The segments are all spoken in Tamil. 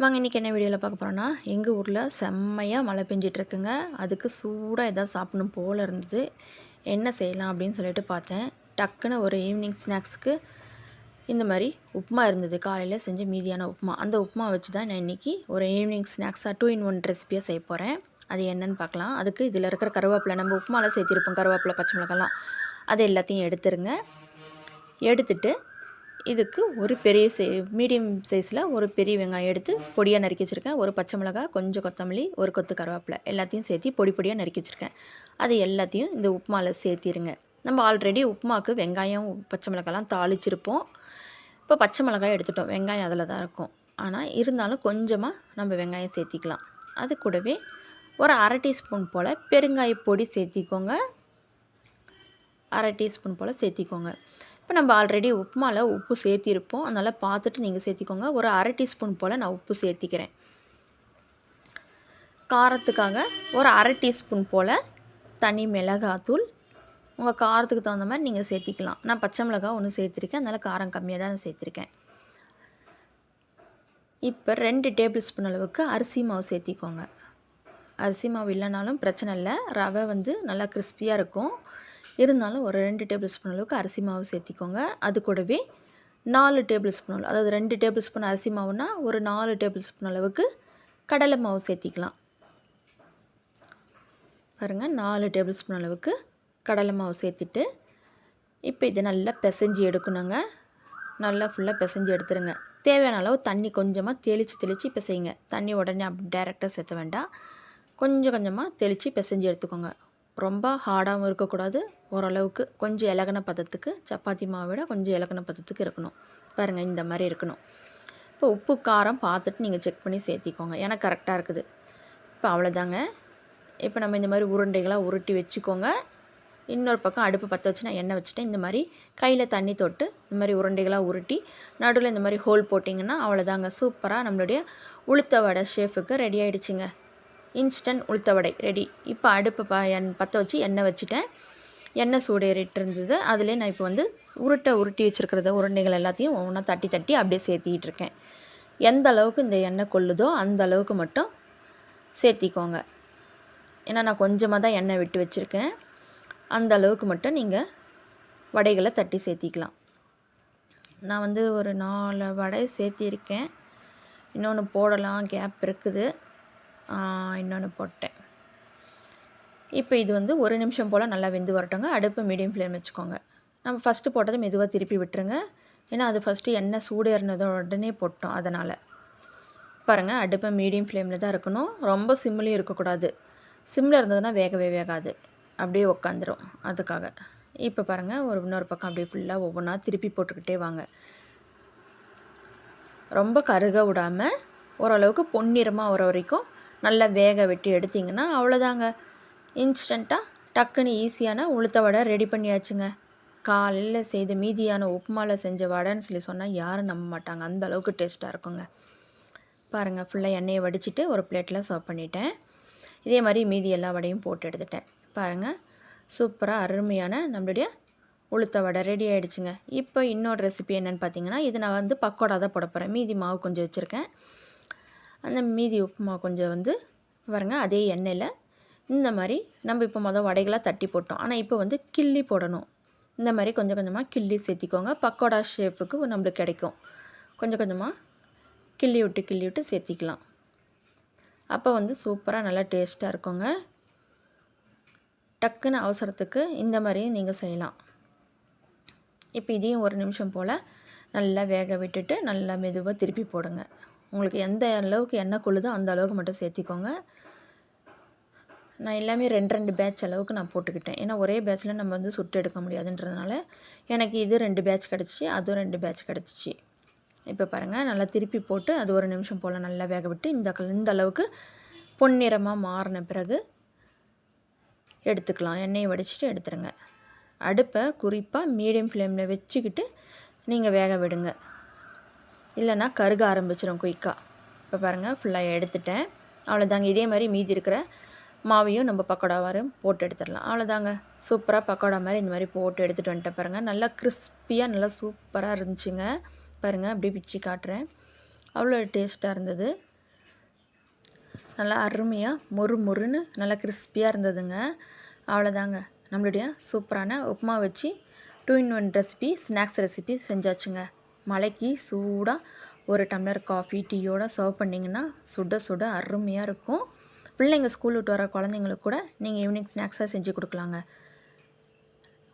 வாங்க இன்றைக்கி என்ன வீடியோவில் பார்க்க போகிறோன்னா எங்கள் ஊரில் செம்மையாக மழை பெஞ்சிட்ருக்குங்க. அதுக்கு சூடாக எதாவது சாப்பிடணும் போல் இருந்தது. என்ன செய்யலாம் அப்படின்னு சொல்லிட்டு பார்த்தேன். டக்குன்னு ஒரு ஈவினிங் ஸ்நாக்ஸுக்கு இந்த மாதிரி உப்புமா இருந்தது. காலையில் செஞ்ச மீதியான உப்புமா. அந்த உப்புமா வச்சு தான் நான் இன்றைக்கி ஒரு ஈவினிங் ஸ்நாக்ஸாக டூ இன் ஒன் ரெசிபியாக செய்ய போகிறேன் அது என்னென்னு பார்க்கலாம். அதுக்கு இதில் இருக்கிற கருவேப்பிலை நம்ம உப்புமாவில் சேர்த்திருப்போம். கருவேப்பிலை பச்சை மிளகாலாம். அது எல்லாத்தையும் எடுத்துருங்க. எடுத்துட்டு இதுக்கு ஒரு பெரிய சை மீடியம் சைஸில் ஒரு பெரிய வெங்காயம் எடுத்து பொடியாக நறுக்கி வச்சுருக்கேன். ஒரு பச்சை மிளகாய் கொஞ்சம் கொத்தமல்லி ஒரு கொத்து கருவேப்பிலை. எல்லாத்தையும் சேர்த்து பொடி பொடியாக நறுக்கி வச்சுருக்கேன். அது எல்லாத்தையும் இந்த உப்புமாவில் சேர்த்திருங்க. நம்ம ஆல்ரெடி உப்புமாவுக்கு வெங்காயம் பச்சை மிளகாலாம் தாளிச்சிருப்போம். இப்போ பச்சை மிளகாய் எடுத்துட்டோம். வெங்காயம் அதில் தான் இருக்கும். ஆனால் இருந்தாலும் கொஞ்சமாக நம்ம வெங்காயம் சேர்த்திக்கலாம். அது கூடவே ஒரு அரை டீஸ்பூன் போல் பெருங்காய பொடி சேர்த்திக்கோங்க. அரை டீஸ்பூன் போல் சேர்த்திக்கோங்க. இப்போ நம்ம ஆல்ரெடி உப்புமாவில் உப்பு சேர்த்திருப்போம். அதனால் பார்த்துட்டு நீங்கள் சேர்த்திக்கோங்க. ஒரு அரை டீஸ்பூன் போல் நான் உப்பு சேர்த்திக்கிறேன். காரத்துக்காக ஒரு அரை டீஸ்பூன் போல் தனி மிளகாத்தூள். உங்கள் காரத்துக்கு தகுந்த மாதிரி நீங்கள் சேர்த்திக்கலாம். நான் பச்சை மிளகா ஒன்று சேர்த்துருக்கேன். அதனால் காரம் கம்மியாக தான் சேர்த்துருக்கேன். இப்போ ரெண்டு டேபிள் ஸ்பூன் அளவுக்கு அரிசி மாவு சேர்த்திக்கோங்க. அரிசி மாவு இல்லைனாலும் பிரச்சனை இல்லை. ரவை வந்து நல்லா கிறிஸ்பியாக இருக்கும். இருந்தாலும் ஒரு ரெண்டு டேபிள் ஸ்பூன் அளவுக்கு அரிசி மாவு சேர்த்திக்கோங்க. அது கூடவே நாலு டேபிள் ஸ்பூன் அளவு அதாவது ரெண்டு டேபிள் ஸ்பூன் அரிசி மாவுனா ஒரு நாலு டேபிள் ஸ்பூன் அளவுக்கு கடலை மாவு சேர்த்திக்கலாம். பாருங்கள் நாலு டேபிள் ஸ்பூன் அளவுக்கு கடலை மாவு சேர்த்துட்டு இப்போ இதை நல்லா பிசைஞ்சு எடுக்கணுங்க. நல்லா ஃபுல்லாக பிசைஞ்சு எடுத்துருங்க. தேவையான அளவு தண்ணி கொஞ்சமாக தெளித்து தெளித்து பிசைங்க தண்ணி உடனே அப்படி டேரெக்டாக சேர்த்த வேண்டாம். கொஞ்சம் கொஞ்சமாக தெளித்து பிசைஞ்சு எடுத்துக்கோங்க. ரொம்ப ஹார்டாகவும் இருக்கக்கூடாது. ஓரளவுக்கு கொஞ்சம் இலகின பதத்துக்கு சப்பாத்தி மாவை விட கொஞ்சம் இலகின பதத்துக்கு இருக்கணும். பாருங்கள் இந்த மாதிரி இருக்கணும். இப்போ உப்பு காரம் பார்த்துட்டு நீங்கள் செக் பண்ணி சேர்த்திக்கோங்க. ஏன்னா கரெக்டாக இருக்குது. இப்போ அவ்வளோதாங்க இப்போ நம்ம இந்த மாதிரி உருண்டைகளாக உருட்டி வச்சுக்கோங்க. இன்னொரு பக்கம் அடுப்பு பற்ற வச்சு நான் எண்ணெய் வச்சுட்டேன். இந்த மாதிரி கையில் தண்ணி தொட்டு இந்த மாதிரி உருண்டைகளாக உருட்டி நடுவில் இந்த மாதிரி ஹோல் போட்டிங்கன்னா அவ்வளோதாங்க சூப்பராக நம்மளுடைய உளுத்த வடை ஷேஃபுக்கு ரெடி ஆகிடுச்சிங்க இன்ஸ்டன்ட் உளுத்த வடை ரெடி. இப்போ அடுப்பு ப எண் பற்ற வச்சு எண்ணெய் வச்சுட்டேன். எண்ணெய் சூடேறிட்டு இருந்தது அதிலே நான் இப்போ வந்து உருட்டை உருட்டி வச்சுருக்கிறத உருண்டைகள் எல்லாத்தையும் ஒன்றா தட்டி தட்டி அப்படியே சேர்த்திக்கிட்டு இருக்கேன். எந்த அளவுக்கு இந்த எண்ணெய் கொள்ளுதோ அந்த அளவுக்கு மட்டும் சேர்த்திக்கோங்க. ஏன்னா நான் கொஞ்சமாக தான் எண்ணெய் விட்டு வச்சுருக்கேன். அந்த அளவுக்கு மட்டும் நீங்கள் வடைகளை தட்டி சேர்த்திக்கலாம். நான் வந்து ஒரு நாலு வடை சேர்த்திருக்கேன். இன்னொன்று போடலாம் கேப் இருக்குது. இன்னொன்று போட்டேன். இப்போ இது வந்து ஒரு நிமிஷம் போல் நல்லா வெந்து வரட்டுங்க. அடுப்பு மீடியம் ஃப்ளேம் வச்சுக்கோங்க. நம்ம ஃபஸ்ட்டு போட்டதை மெதுவாக திருப்பி விட்டுருங்க. ஏன்னா அது ஃபஸ்ட்டு எண்ணெய் சூடு ஏறினதோ உடனே போட்டோம் அதனால். பாருங்கள் அடுப்பை மீடியம் ஃப்ளேமில் தான் இருக்கணும். ரொம்ப சிம்லேயும் இருக்கக்கூடாது. சிம்மில் இருந்ததுன்னா வேகவே வேகாது. அப்படியே உக்காந்துரும். அதுக்காக. இப்போ பாருங்கள் ஒரு இன்னொரு பக்கம் அப்படியே ஃபுல்லாக ஒவ்வொன்றா திருப்பி போட்டுக்கிட்டே வாங்க. ரொம்ப கருக விடாமல் ஓரளவுக்கு பொன்னிறமாக வர வரைக்கும் நல்லா வேக வெட்டி எடுத்திங்கன்னா அவ்வளோதாங்க. இன்ஸ்டண்ட்டாக டக்குன்னு ஈஸியான உளுத்த வடை ரெடி பண்ணியாச்சுங்க. காலையில் செய்த மீதியான உப்புமாவில் செஞ்ச வடைன்னு சொல்லி சொன்னால் யாரும் நம்ப மாட்டாங்க. அந்த அளவுக்கு டேஸ்ட்டாக இருக்குங்க. பாருங்கள் ஃபுல்லாக எண்ணெயை வடிச்சிட்டு ஒரு பிளேட்டில் சர்வ் பண்ணிட்டேன். இதே மாதிரி மீதி எல்லா வடையும் போட்டு எடுத்துட்டேன். பாருங்கள் சூப்பராக அருமையான நம்மளுடைய உளுத்த வடை ரெடி ஆகிடுச்சுங்க இப்போ இன்னொரு ரெசிபி என்னென்னு பார்த்தீங்கன்னா இது நான் வந்து பக்கோடா தான் போட போகிறேன் மீதி மாவு கொஞ்சம் வச்சுருக்கேன். அந்த மீதி உப்புமா கொஞ்சம் வந்து பாருங்க அதே எண்ணெயில். இந்த மாதிரி நம்ம இப்போ மொதல் வடைகளாக தட்டி போட்டோம். ஆனால் இப்போ வந்து கிள்ளி போடணும். இந்த மாதிரி கொஞ்சம் கொஞ்சமாக கிள்ளி சேர்த்திக்கோங்க. பக்கோடா ஷேப்புக்கு நம்மளுக்கு கிடைக்கும். கொஞ்சம் கொஞ்சமாக கிள்ளி விட்டு கிள்ளி விட்டு சேர்த்திக்கலாம். அப்போ வந்து சூப்பராக நல்லா டேஸ்ட்டாக இருக்குங்க. டக்குன்னு அவசரத்துக்கு இந்த மாதிரியும் நீங்கள் செய்யலாம். இப்போ இதையும் ஒரு நிமிஷம் போல் நல்லா வேக விட்டுட்டு நல்லா மெதுவாக திருப்பி போடுங்க. உங்களுக்கு எந்த அளவுக்கு எண்ணெய் கொள்ளுதோ அந்த அளவுக்கு மட்டும் சேர்த்திக்கோங்க. நான் எல்லாமே ரெண்டு ரெண்டு பேட்ச் அளவுக்கு நான் போட்டுக்கிட்டேன். ஏன்னா ஒரே பேட்ச்சில் நம்ம வந்து சுட்டு எடுக்க முடியாதுன்றதுனால எனக்கு இது ரெண்டு பேட்ச் கிடச்சிச்சு அதுவும் ரெண்டு பேட்ச் கிடச்சிச்சு. இப்போ பாருங்கள் நல்லா திருப்பி போட்டு அது ஒரு நிமிஷம் போல் நல்லா வேக விட்டு இந்த கல் இந்த அளவுக்கு பொன்னிறமாக மாறின பிறகு எடுத்துக்கலாம். எண்ணெயை வடிச்சிட்டு எடுத்துருங்க. அடுப்பை குறிப்பாக மீடியம் ஃப்ளேமில் வச்சுக்கிட்டு நீங்கள் வேக விடுங்க. இல்லைனா கருக ஆரம்பிச்சிடும் குயிக்காக இப்போ பாருங்கள் ஃபுல்லாக எடுத்துட்டேன். அவ்வளோதாங்க இதே மாதிரி மீதி இருக்கிற மாவையும் நம்ம பக்கோடா வரும் போட்டு எடுத்துடலாம். அவ்வளோதாங்க சூப்பராக பக்கோடா மாதிரி இந்த மாதிரி போட்டு எடுத்துகிட்டு வந்துட்டேன் பாருங்கள் நல்லா கிறிஸ்பியாக நல்லா சூப்பராக இருந்துச்சுங்க. பாருங்கள் அப்படியே பிச்சு காட்டுறேன். அவ்வளோ டேஸ்ட்டாக இருந்தது. நல்லா அருமையாக மொறு மொறுன்னு நல்லா கிறிஸ்பியாக இருந்ததுங்க. அவ்வளோதாங்க நம்மளுடைய சூப்பரான உப்புமா வச்சு two in one recipe snacks recipe செஞ்சாச்சுங்க. மலைக்கு சூடாக ஒரு டம்ளர் காஃபி டீயோடு சர்வ் பண்ணிங்கன்னா சுட சுட அருமையாக இருக்கும். பிள்ளைங்க ஸ்கூல் விட்டு வர குழந்தைங்களுக்கு கூட நீங்கள் ஈவினிங் ஸ்நாக்ஸாக செஞ்சு கொடுக்கலாங்க.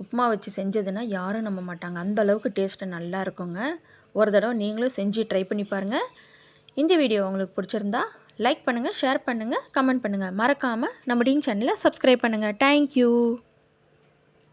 உப்புமா வச்சு செஞ்சதுன்னா யாரும் நம்ப மாட்டாங்க. அந்த அளவுக்கு டேஸ்ட்டு நல்லா இருக்குங்க. ஒரு தடவை நீங்களும் செஞ்சு ட்ரை பண்ணி பாருங்கள் இந்த வீடியோ உங்களுக்கு பிடிச்சிருந்தா லைக் பண்ணுங்கள் ஷேர் பண்ணுங்கள் கமெண்ட் பண்ணுங்கள் மறக்காமல் நம்ம டீன் சேனலை சப்ஸ்கிரைப் பண்ணுங்கள் தேங்க்யூ